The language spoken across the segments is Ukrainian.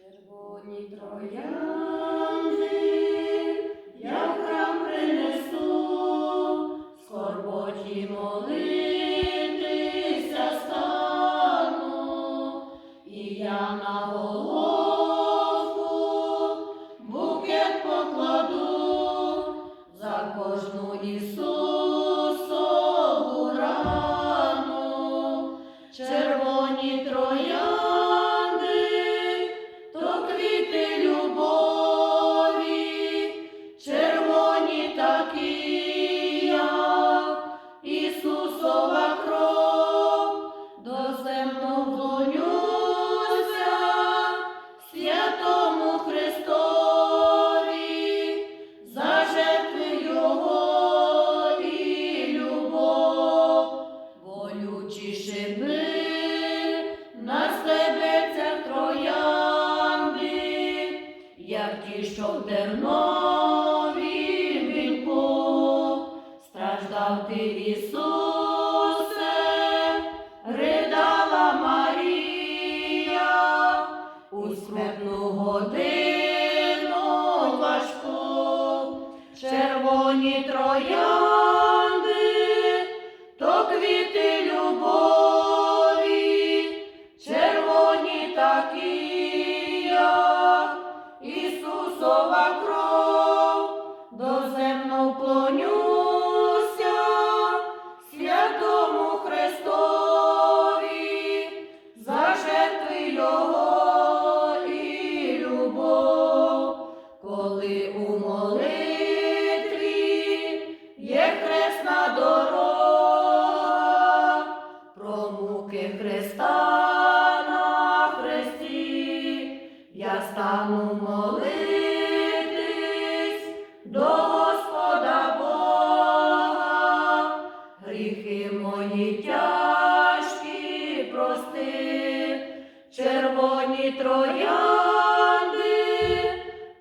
Червоні троянди, я в храм принесу, скорботі молитися стану, і я на голову букет покладу за кожну Ісусову червоні троянди, квіти любові, червоні такі, як Ісусова кров, до земну вклонюся, святому Христові, за жертви Його і любов, болючі ті, що в тернові вінку, страждав ти, Ісусе, ридала Марія, у смертну годину важку, червоні троянди, Ісусова кров, доземно вклонюся, святому Христові, за жертви Його і любов, коли у молитві є хресна дорога, про муки Христа я стану молитись квіти троянди,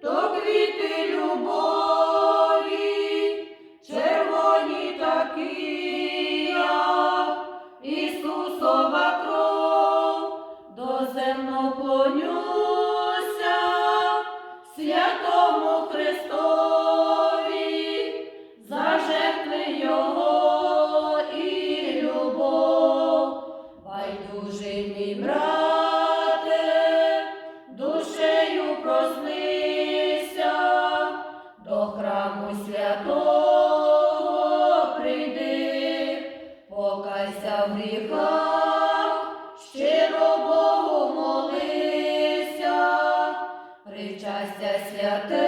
то квіти любові, червоні такі, Ісусова кров, до земно клонюся, святому Христу. Yeah.